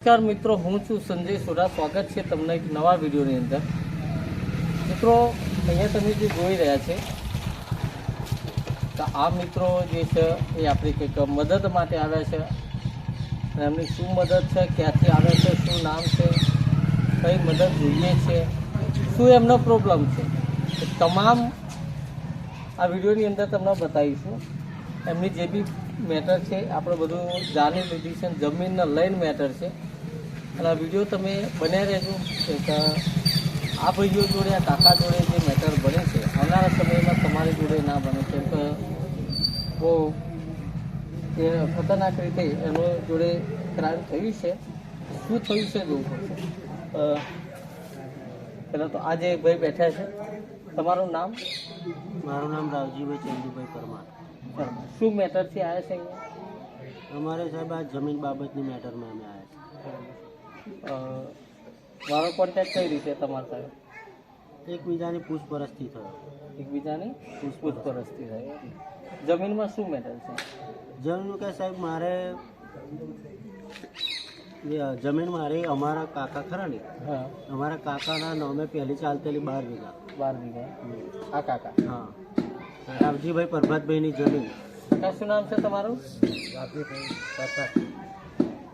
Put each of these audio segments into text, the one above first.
નમસ્કાર મિત્રો, હું છું સંજય સોઢા. સ્વાગત છે તમને એક નવા વિડીયોની અંદર. મિત્રો, અહીંયા તમે જે જોઈ રહ્યા છે, તો આ મિત્રો જે છે, એ આપણી કંઈક મદદ માટે આવ્યા છે. અને એમની શું મદદ છે, ક્યાંથી આવે છે, શું નામ છે, કઈ મદદ જોઈએ છે, શું એમનો પ્રોબ્લેમ છે તમામ આ વિડીયોની અંદર તમને બતાવીશું. એમની જે બી મેટર છે, આપણે બધું જાણી લીધી છે, જમીનના લઈને મેટર છે. અને આ વીડિયો તમે બન્યા રહેજો. કે આ ભાઈઓ જોડે આ કાકા જોડે જે મેટર બને છે આવનારા સમયમાં તમારી જોડે ના બને કેમ કે બહુ એ ખતરનાક રીતે એનો જોડે ક્રાઇમ થયું છે. શું થયું છે જોવું પડશે. પહેલાં તો આ જે ભાઈ બેઠા છે તમારું નામ? મારું નામ રાવજીભાઈ ચંદુભાઈ પરમાર. શું મેટરથી આવ્યા છે અહીંયા? અમારે સાહેબ આ જમીન બાબતની મેટરમાં અમે આવ્યા અ, મારો કોન્ટેક્ટ કઈ રીતે તમારા સાથે એકબીજાની પૂછપરછથી થયો. એકબીજાની પૂછપરછથી થયો. જમીનમાં શું મેટર છે? જમીન કે સાહેબ મારે જમીન મારી અમારા કાકા ખરા ને? હા. અમારા કાકાના નામે પહેલી ચાલતેલી બાર વીઘા. બાર વીઘા. આ કાકા? હા. રાવજીભાઈ પ્રભાતભાઈની જમીન. કાકા શું નામ છે તમારું? રાવજીભાઈ પ્રભાત.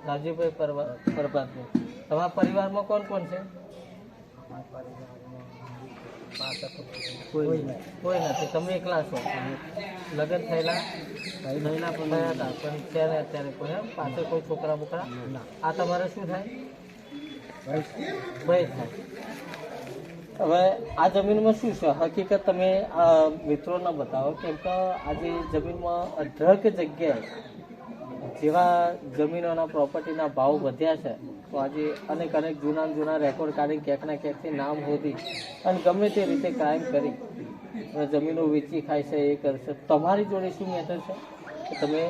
પ્રભાતભાઈ પરભાતભાઈ. તમારા પરિવારમાં કોણ કોણ છે? કોઈ નથી. તમે એકલા છો? લગ્ન થયેલા? થયેલા પણ થયા હતા. પણ અત્યારે અત્યારે કોઈ એમ પાસે કોઈ છોકરા બોકરા? આ તમારે શું થાય? ભય. થાય. હવે આ જમીનમાં શું છે? હકીકત તમે આ મિત્રોને બતાવો કેમ કે આજે જમીનમાં અઢળક જગ્યાએ જેવા જમીનોના પ્રોપર્ટીના ભાવ વધ્યા છે. તો આજે અનેક અનેક જૂના જૂના રેકોર્ડ કાઢી ક્યાંક ના ક્યાંકથી નામ હોતી. અને ગમે તે રીતે ક્રાઇમ કરી. જમીનો વેચી ખાય છે એ કરશે તમારી જોડે શું મેટર છે? કે તમે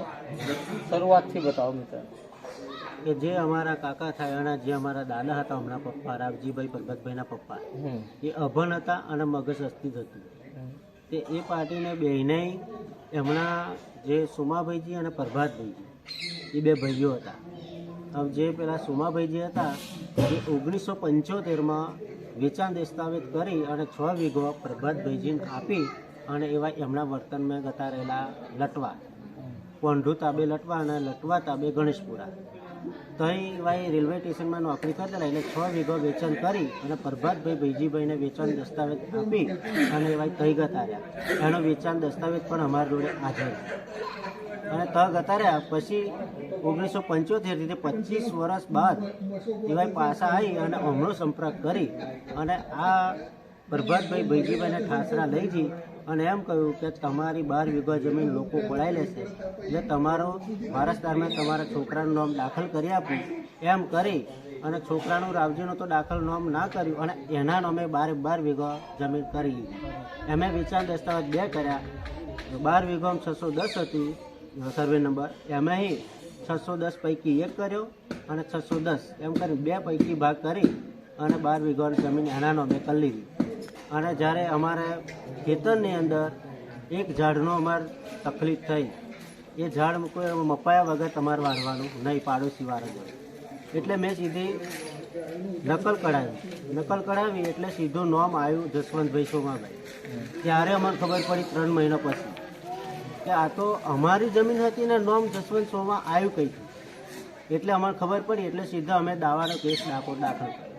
શરૂઆતથી બતાવો મિત્ર. કે જે અમારા કાકા થાય અને જે અમારા દાદા હતા હમણાં પપ્પા રાવજીભાઈ પ્રભાતભાઈના પપ્પા એ અભણ હતા અને મગજ અસ્થિત હતું. તે એ પાર્ટીને બેને એમના જે સુમાભાઈજી અને પ્રભાતભાઈજી એ બે ભાઈઓ હતા. હવે જે પેલા સુમાભાઈજી હતા, એ ઓગણીસો પંચોતેરમાં વેચાણ દસ્તાવેજ કરી અને છ વીઘો પ્રભાતભાઈજીને આપી અને એવા એમના વર્તનમાં ગતા રહેલા લટવા, પોંઢુ તાબે લટવા અને લટવા તાબે ગણેશપુરા તહીં ભાઈ રેલવે સ્ટેશનમાં નોકરી કરતા એટલે છ વીઘો વેચાણ કરી અને પ્રભાતભાઈ ભૈજીભાઈને વેચાણ દસ્તાવેજ આપી અને એ ભાઈ ગતા રહ્યા એનો વેચાણ દસ્તાવેજ પણ અમારા જોડે હાજર. અને તગ અતાર્યા પછી ઓગણીસો પંચોતેરથી પચીસ વર્ષ બાદ એ પાછા આવી અને હમણો સંપર્ક કરી અને આ પ્રભાતભાઈ ભૈજીભાઈને ઠાસરા લઈ જઈ અને એમ કહ્યું કે તમારી બાર વીઘા જમીન લોકો પડાઈ લેશે. એટલે તમારો વારસદારમાં તમારા છોકરાનું નામ દાખલ કરી આપું. એમ કરી અને છોકરાનું રાવજીનું તો દાખલ નામ ના કર્યું અને એના નામે બારે બાર વીઘા જમીન કરી લીધી. એમે વેચાણ દસ્તાવેજ બે કર્યા. બાર વીઘામાં છસો દસ હતી. Survey number. એમાંય છસો દસ પૈકી એક કર્યો અને છસો દસ એમ કરી બે પૈકી ભાગ કરી અને બાર વીઘાની જમીન એનાનો મેં કરી લીધી. અને જ્યારે અમારે ખેતરની અંદર એક ઝાડનો અમારે તકલીફ થઈ, એ ઝાડ કોઈ મપાયા વગર તમારે વાળવાનું નહીં, પાડોશી વાળો એટલે મેં સીધી નકલ કઢાવી. નકલ કઢાવી એટલે સીધું નામ આવ્યું જસવંતભાઈ સોમાભાઈ. ત્યારે અમને ખબર પડી ત્રણ મહિના પછી. કે આ તો અમારી જમીન હતી ને નોમ જસવંત સોમાં આવ્યું કઈ એટલે અમને ખબર પડી, એટલે સીધા અમે દાવાનો કેસ દાખલ દાખલ કર્યો.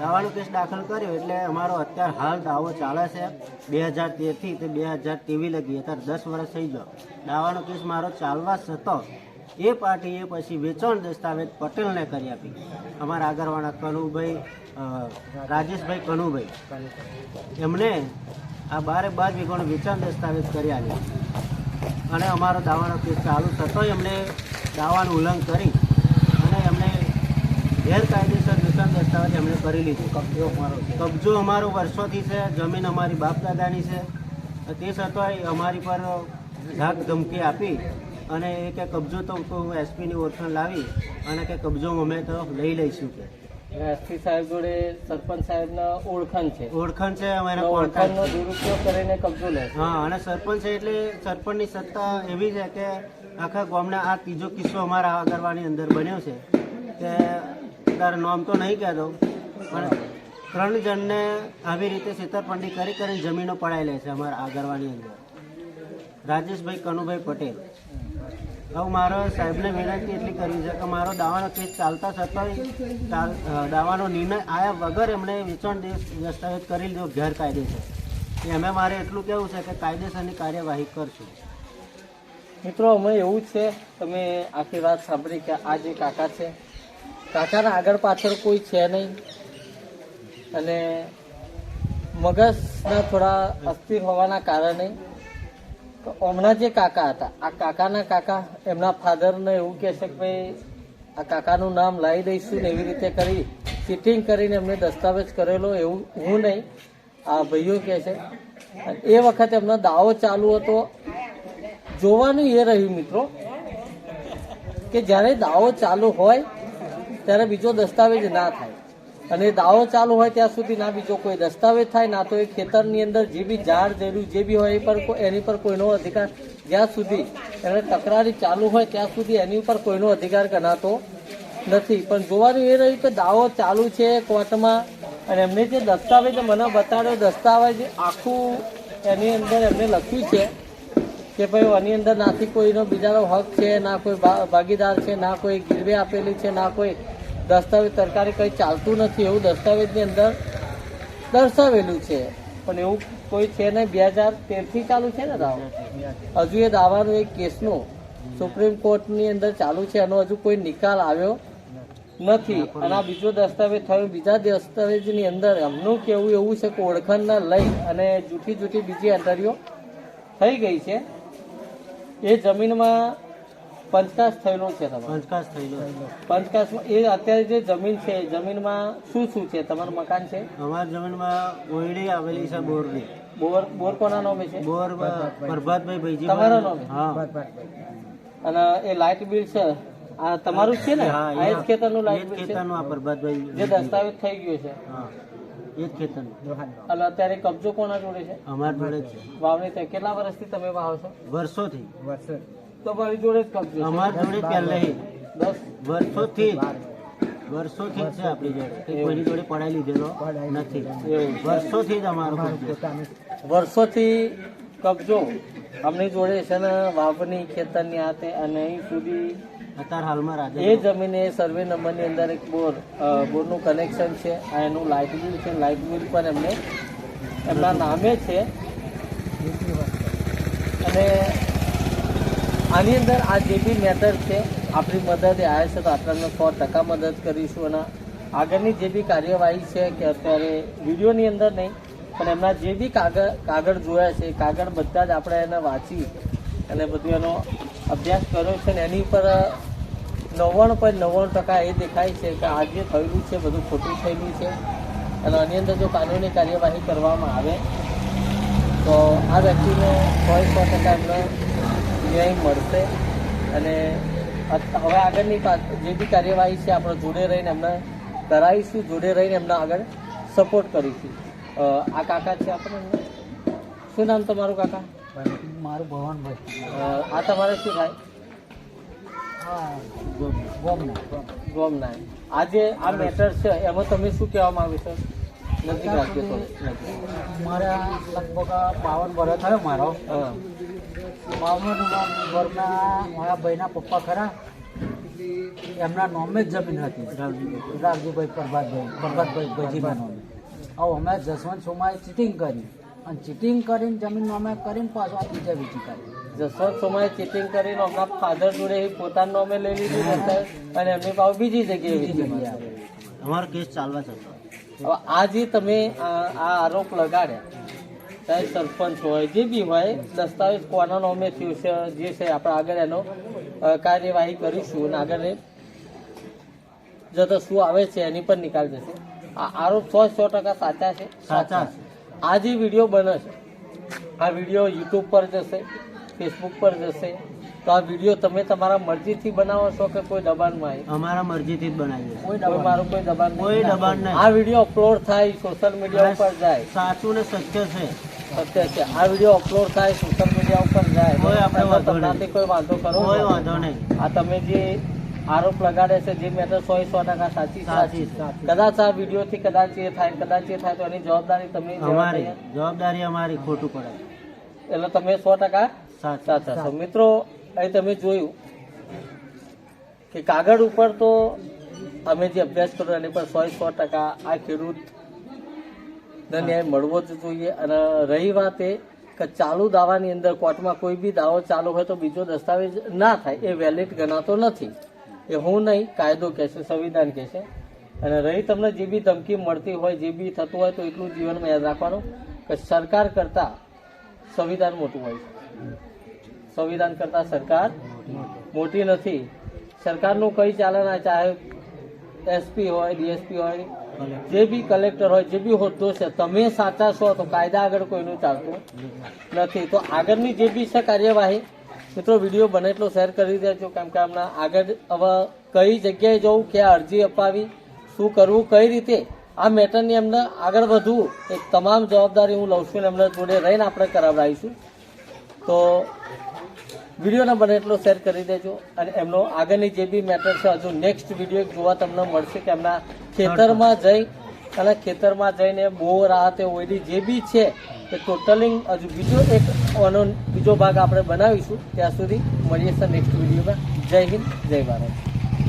દાવાનો કેસ દાખલ કર્યો એટલે અમારો અત્યારે હાલ દાવો ચાલે છે. બે હજાર તેરથી તે બે હજાર તેવી લગી, અત્યારે દસ વર્ષ થઈ ગયો. દાવાનો કેસ મારો ચાલવા છતો એ પાર્ટીએ પછી વેચાણ દસ્તાવેજ પટેલને કરી આપી. અમારા આગળવાળા કનુભાઈ રાજેશભાઈ કનુભાઈ. એમને આ બારે બાર વીઘાનો વેચાણ દસ્તાવેજ કરી આપ્યો. અને અમારો દાવાનો કેસ ચાલુ થતોય અમને દાવાનું ઉલ્લંઘન કરી અને એમને ગેરકાયદેસર નુકસાન દસ્તાવેજ એમણે કરી લીધું. કબજો અમારો કબજો અમારો વર્ષોથી છે, જમીન અમારી બાપ દાદાની છે. તે છતાંય અમારી પર ધાક ધમકી આપી અને એ કે કબજો તો એસપીની ઓળખાણ લાવી અને કે કબજો અમે તો લઈ લઈશું કે. એસપી સાહેબ જોડે સરપંચ સાહેબના ઓળખાણ છે. ઓળખાણ છે અમારે ઓળખાણનો દુરુપયોગ કરીને કબજો લે હા અને સરપંચ છે એટલે સરપંચની સત્તા એવી છે કે આખા ગામના આ ત્રીજો કિસ્સો અમારા આગળવાની અંદર બન્યો છે કે તારું નામ તો નહીં કહેતો પણ ત્રણ જણને આવી રીતે છેતરપંડી કરી કરીને જમીનો પડાવી લે છે અમારા આગળવાની અંદર. રાજેશભાઈ કનુભાઈ પટેલ. હવે મારો સાહેબને વિનંતી એટલી કરવી છે કે મારો દાવાનો કેસ ચાલતા છતાંય દાવાનો નિર્ણય આવ્યા વગર એમણે વેચાણ દસ્તાવેજ કરી લીધો, ગેરકાયદેસર. અમે મારે એટલું કહેવું છે કે કાયદેસરની કાર્યવાહી કરશું. મિત્રો, અમે એવું જ છે, તમે આખી વાત સાંભળી કે આ જે કાકા છે, કાકાના આગળ પાછળ કોઈ છે નહીં. અને મગજના થોડા અસ્થિર હોવાના કારણે હમણાં જે કાકા હતા, આ કાકાના કાકા, એમના ફાધરને એવું કહે છે કે ભાઈ, આ કાકાનું નામ લાવી દઈશું ને એવી રીતે કરી ચીટિંગ કરીને એમને દસ્તાવેજ કરેલો એવું હું નહીં, આ ભાઈઓ કહે છે. એ વખતે એમનો દાવો ચાલુ હતો. જોવાનું એ રહ્યું મિત્રો, કે જ્યારે દાવો ચાલુ હોય, ત્યારે બીજો દસ્તાવેજ ના થાય. અને દાવો ચાલુ હોય ત્યાં સુધી ના બીજો કોઈ દસ્તાવેજ થાય, ના તો એ ખેતરની અંદર જે બી ઝાડ જેલું જે બી હોય એ પર એની પર કોઈનો અધિકાર જ્યાં સુધી એને તકરારી ચાલુ હોય ત્યાં સુધી એની ઉપર કોઈનો અધિકાર ગણાતો નથી. પણ જોવાનું એ રહ્યું કે દાવો ચાલુ છે કોર્ટમાં અને એમને જે દસ્તાવેજ મને બતાડ્યો, દસ્તાવેજ આખું એની અંદર એમને લખ્યું છે કે ભાઈ આની અંદર નાથી કોઈનો બીજાનો હક છે, ના કોઈ ભાગીદાર છે, ના કોઈ ગીરવે આપેલી છે, ના કોઈ દસ્તાવેજ સરકારે કંઈ ચાલતું નથી એવું દસ્તાવેજની અંદર દર્શાવેલું છે. પણ એવું કોઈ છે નહીં, બે હજાર તેરથી ચાલુ છે ને દાવો? હજુ એ દાવાનો એક કેસનું સુપ્રીમ કોર્ટની અંદર ચાલુ છે, એનો હજુ કોઈ નિકાલ આવ્યો નથી. અને આ બીજો દસ્તાવેજ થયો, બીજા દસ્તાવેજની અંદર એમનું કેવું એવું છે કે ઓળખાણના લઈ અને જૂઠી જૂઠી બીજી એન્ટરીઓ થઈ ગઈ છે. એ જમીનમાં પંચકાશ થયેલો છે પંચકાશ થયેલો પંચકાશમાં એ અત્યારે જે જમીન છે જમીનમાં શું શું છે? તમારું મકાન છે? અમારી જમીનમાં ઓયડી આવેલી છે બોરની. બોર બોર કોના નામે છે? બોર પ્રભાતભાઈ ભાઈજી તમારા નામે? હા. અને એ લાઇટ બિલ છે? આ તમારું છે ને? હા, આ જ ખેતરનું લાઇટ બિલ છે? ખેતરનું આ પ્રભાતભાઈ જે દસ્તાવેજ થઈ ગયો છે. હા. એ ખેતરનું. અને અત્યારે કબજો કોના જોડે છે? અમાર જોડે છે. વાવણી કેટલા વર્ષથી તમે વાવો છો? વર્ષોથી. તમારી જોડે જ કબજો છે. અમારી જોડે પહેલેથી દસ વર્ષોથી જ. વર્ષોથી જ છે આપણી જોડે. કોઈની જોડે પડાઈ લીધેલો નથી. એવું વર્ષોથી જ અમારો વર્ષોથી કબજો અમની જોડે છે ને વાવની ખેતરની હાથે અને અહીં સુધી અત્યારે હાલમાં રાજે એ જમીને સર્વે નંબરની અંદર એક બોર બોરનું કનેક્શન છે આ એનું લાઇટ બિલ છે. લાઇટ બિલ પણ એમને એમના નામે છે અને આની અંદર આ જે બી મેથડ છે, આપણી મદદે આવે છે તો આપણને સો ટકા મદદ કરીશું અને આગળની જે બી કાર્યવાહી છે કે અત્યારે વિડીયોની અંદર નહીં, પણ એમના જે બી કાગળ કાગળ જોયા છે કાગળ બધા જ આપણે એને વાંચી અને બધું એનો અભ્યાસ કર્યો છે ને એની ઉપર નવ્વાણું પોઈન્ટ નવ્વાણું ટકા એ દેખાય છે કે આ જે થયેલું છે, બધું ખોટું થયેલું છે અને આની અંદર જો કાનૂની કાર્યવાહી કરવામાં આવે, તો આ વ્યક્તિને સો સો ટકા એમને ન્યાય મળશે અને હવે આગળની જે બી કાર્યવાહી છે આપણે જોડે રહીને એમને કરાવીશું જોડે રહીને એમને આગળ સપોર્ટ કરીશું. આ કાકા છે આપણે શું નામ તમારું કાકા? મારું ભવનભાઈ આ તમારે શું થાય? ગોમના. આ જે આ મેટર છે એમાં તમે શું કહેવા માંગો છો? નજીક રાખ્યો મારે લગભગ બાવન વર્ષ થયો મારો. હા ઘરના મારા ભાઈના પપ્પા ખરા. એમના નામે જ જમીન હતી. રાજુભાઈ પ્રભાતભાઈ પ્રભાતભાઈ ભાઈજીના નામે. હવે અમે જસવંત સોમાએ ચીટિંગ કરી. અને ચીટિંગ કરીને જમીન નામે કરીને પાછો આ બીજા બીજી કરી જસવંત સોમાએ ચીટિંગ કરીને હમણાં ફાધર જોડે પોતાના પોતાનું નામે લઈ લીધું અને એમની પાસે બીજી જગ્યાએ વેચી મારી. અમારો કેસ ચાલવા છે. હવે આ જે તમે આ આરોપ લગાડ્યા. ચાહે સરપંચ હોય જે બી હોય દસ્તાવેજ કોના નામે થયું છે જે છે આપણે આગળ એનો કાર્યવાહી કરીશું અને આગળ જતો શું આવે છે એની પર નિકાલ જશે આ આરોપ સો સો ટકા સાચા છે સાચા છે. આ જે વીડિયો બને છે આ વીડિયો યુટ્યુબ પર જશે ફેસબુક પર જશે તો આ વીડિયો તમે તમારા મરજીથી બનાવો છો કે કોઈ દબાણમાં અમારા મરજીથી જ બનાવીએ. કોઈ મારું કોઈ દબાણ. કોઈ દબાણ નહીં. આ વીડિયો અપલોડ થાય સોશિયલ મીડિયા ઉપર જાય સાચું ને સત્ય છે સત્ય છે આ વીડિયો અપલોડ થાય સોશિયલ મીડિયા ઉપર જાય. કોઈ આપણે વાંધો તમારાથી કોઈ વાંધો કરો હોય વાંધો નહીં. આ તમે જે આરોપ લગાડે છે જે મેટર સો સો ટકા સાચી સાચી. કદાચ આ વિડીયોથી કદાચ એ થાય કદાચ એ થાય તો એની જવાબદારી તમે અમારી જવાબદારી અમારી ખોટું પડે. એટલે તમે સો ટકા સાચા છો. મિત્રો અહીં તમે જોયું કે કાગળ ઉપર તો અમે જે અભ્યાસ કર્યો એની પર સો સો ટકા આ ખેડૂત ને ન્યાય મળવો જ જોઈએ અને રહી વાત એ કે ચાલુ દાવાની અંદર કોર્ટમાં કોઈ બી દાવો ચાલુ હોય તો બીજો દસ્તાવેજ ના થાય, એ વેલિડ ગણાતો નથી. એ હું નહીં, કાયદો કહેશે, સંવિધાન કહેશે. અને રહી તમને જે બી ધમકી મળતી હોય, જે બી થતું હોય તો એટલું જીવનમાં યાદ રાખવાનું કે સરકાર કરતાં સંવિધાન મોટું હોય છે. સંવિધાન કરતાં સરકાર મોટી નથી. સરકારનું કઈ ચાલે ના ચાહે એસપી હોય ડીએસપી હોય, જે બી કલેક્ટર હોય, જે બી હોદ્દો છે, તમે સાચા છો તો કાયદા આગળ કોઈનું ચાલતું નથી. તો આગળની જે બી છે કાર્યવાહી, મિત્રો, વીડિયો બને એટલો શેર કરી દેજો, કેમ કે હમણાં આગળ હવે કઈ જગ્યાએ જવું, ક્યાં અરજી અપાવી, શું કરવું, કઈ રીતે, આ મેટરની એમને આગળ વધવું, એ તમામ જવાબદારી હું લઉં છું એમના જોડે રહીને આપણે કરાવડાવીશું. તો વિડીયોને બને એટલો શેર કરી દેજો અને એમનો આગળની જે બી મેટર છે, હજુ નેક્સ્ટ વીડિયો જોવા તમને મળશે કે એમના ખેતરમાં જઈ અને ખેતરમાં જઈને બોર આ તે ઓયડી જે બી છે, એ ટોટલિંગ હજુ બીજો એક ઓનો બીજો ભાગ આપણે બનાવીશું. ત્યાં સુધી મળીએ સર નેક્સ્ટ વિડીયોમાં જય હિન્દ, જય ભારત.